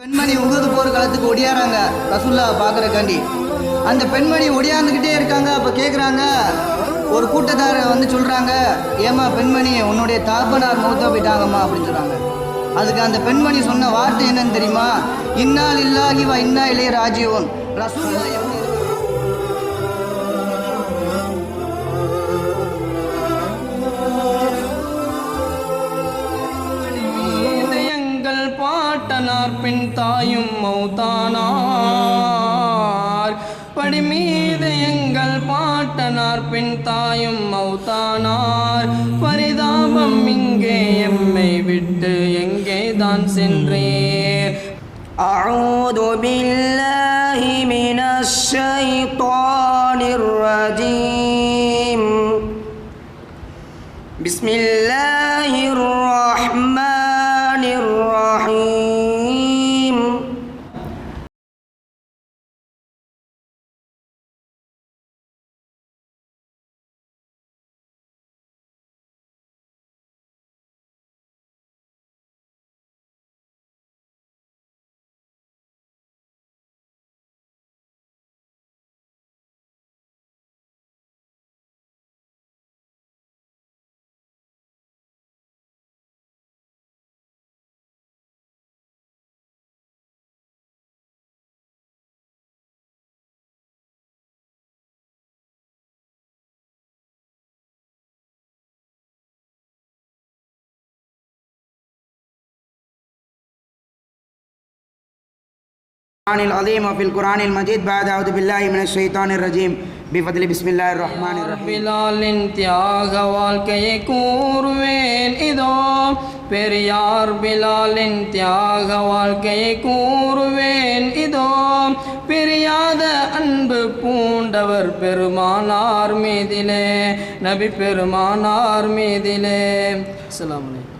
பெண்மணி உகது போர் காலத்துக்கு ஒடியாறாங்க ரசுல்லா பார்க்கறக்காண்டி அந்த பெண்மணி ஒடியாந்துக்கிட்டே இருக்காங்க. அப்போ கேட்குறாங்க ஒரு கூட்டத்தார் வந்து சொல்கிறாங்க ஏம்மா பெண்மணி உன்னுடைய தாப்பனார் மூத்த போயிட்டாங்கம்மா அப்படின்னு சொல்கிறாங்க அதுக்கு அந்த பெண்மணி சொன்ன வார்த்தை என்னன்னு தெரியுமா? இன்னால் இல்லாகிவா இன்னா இளைய ராஜீவன் ரசூல்லா பாட்டனார் பின் தாயும் மௌத்தானார் படி மீது எங்கள் பாட்டனார் பின் தாயும் மௌத்தானார் பரிதாபம் இங்கே எம்மை விட்டு எங்கே தான் சென்றேர் أعوذ بالله من الشيطان الرجيم بسم الله الرحمن القرآن العظيم وفي القرآن المجيد بعد أعوذ بالله من الشيطان الرجيم بفضل بسم الله الرحمن الرحيم பிலாலின் தியாக வாழ்க்கையை கூறுவேன் இதோ பெரியார் பிலாலின் தியாக வாழ்க்கையை கூறுவேன் இதோ பிரியாத அன்பு பூண்டவர் பெருமானார் மீதிலே நபி பெருமானார் மீதிலே அஸ்ஸலாமு அலைக்கும்